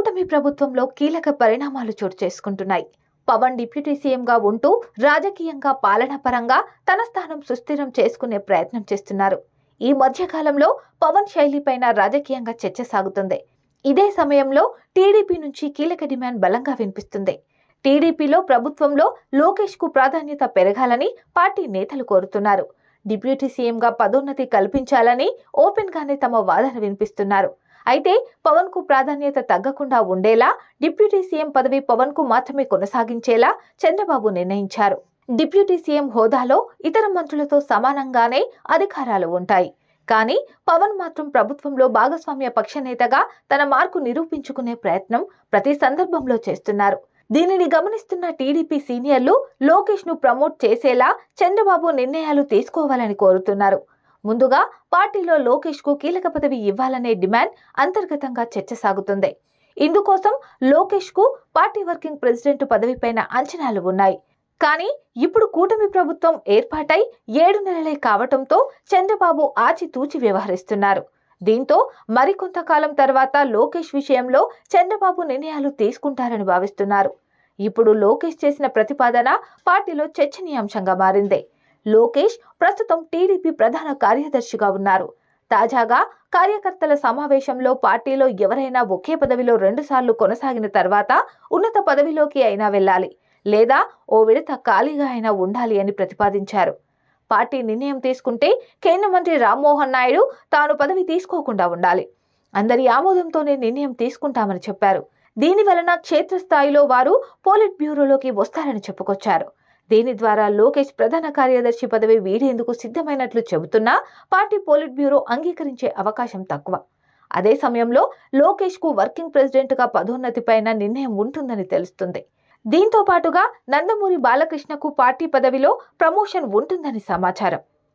కూటమి ప్రభుత్వంలో కీలక పరిణామాలు చోటు చేసుకుంటున్నాయి. పవన్ డిప్యూటీ సీఎంగా ఉంటూ రాజకీయంగా పాలన పరంగా తన స్థానం సుస్థిరం చేసుకునే ప్రయత్నం చేస్తున్నారు. ఈ మధ్యకాలంలో పవన్ శైలిపైన రాజకీయంగా చర్చ సాగుతుంది. ఇదే సమయంలో టీడీపీ నుంచి కీలక డిమాండ్ బలంగా వినిపిస్తుంది. టీడీపీలో ప్రభుత్వంలో లోకేష్కు ప్రాధాన్యత పెరగాలని పార్టీ నేతలు కోరుతున్నారు. డిప్యూటీ సీఎంగా పదోన్నతి కల్పించాలని ఓపెన్ గానే తమ వాదన వినిపిస్తున్నారు. అయితే పవన్కు ప్రాధాన్యత తగ్గకుండా ఉండేలా డిప్యూటీ సీఎం పదవి పవన్కు మాత్రమే కొనసాగించేలా చంద్రబాబు నిర్ణయించారు. డిప్యూటీ సీఎం హోదాలో ఇతర మంత్రులతో సమానంగానే అధికారాలు ఉంటాయి. కానీ పవన్ మాత్రం ప్రభుత్వంలో భాగస్వామ్య పక్ష నేతగా తన మార్కు నిరూపించుకునే ప్రయత్నం ప్రతి సందర్భంలో చేస్తున్నారు. దీనిని గమనిస్తున్న టీడీపీ సీనియర్లు లోకేష్ను ప్రమోట్ చేసేలా చంద్రబాబు నిర్ణయాలు తీసుకోవాలని కోరుతున్నారు. ముందుగా పార్టీలో లోకేష్కు కీలక పదవి ఇవ్వాలనే డిమాండ్ అంతర్గతంగా చర్చ సాగుతుంది. ఇందుకోసం లోకేష్కు పార్టీ వర్కింగ్ ప్రెసిడెంట్ పదవిపైన అంచనాలు ఉన్నాయి. కానీ ఇప్పుడు కూటమి ప్రభుత్వం ఏర్పాటై ఏడు నెలలే కావటంతో చంద్రబాబు ఆచితూచి వ్యవహరిస్తున్నారు. దీంతో మరికొంతకాలం తర్వాత లోకేష్ విషయంలో చంద్రబాబు నిర్ణయాలు తీసుకుంటారని భావిస్తున్నారు. ఇప్పుడు లోకేష్ చేసిన ప్రతిపాదన పార్టీలో చర్చనీయాంశంగా మారింది. లోకేష్ ప్రస్తుతం టీడీపీ ప్రధాన కార్యదర్శిగా ఉన్నారు. తాజాగా కార్యకర్తల సమావేశంలో పార్టీలో ఎవరైనా ఒకే పదవిలో రెండుసార్లు కొనసాగిన తర్వాత ఉన్నత పదవిలోకి అయినా వెళ్ళాలి లేదా ఓ విడత ఖాళీగా అయినా ఉండాలి అని ప్రతిపాదించారు. పార్టీ నిర్ణయం తీసుకుంటే కేంద్ర మంత్రి రామ్మోహన్ నాయుడు తాను పదవి తీసుకోకుండా ఉండాలి. అందరి ఆమోదంతోనే నిర్ణయం తీసుకుంటామని చెప్పారు. దీని వలన క్షేత్రస్థాయిలో వారు పోలిట్ బ్యూరోలోకి వస్తారని చెప్పుకొచ్చారు. దీని ద్వారా లోకేష్ ప్రధాన కార్యదర్శి పదవి వీడేందుకు సిద్ధమైనట్లు చెబుతున్నా పార్టీ పోలిట్ బ్యూరో అంగీకరించే అవకాశం తక్కువ. అదే సమయంలో లోకేష్కు వర్కింగ్ ప్రెసిడెంట్గా పదోన్నతిపైన నిర్ణయం ఉంటుందని తెలుస్తుంది. దీంతో పాటుగా నందమూరి బాలకృష్ణకు పార్టీ పదవిలో ప్రమోషన్ ఉంటుందని సమాచారం.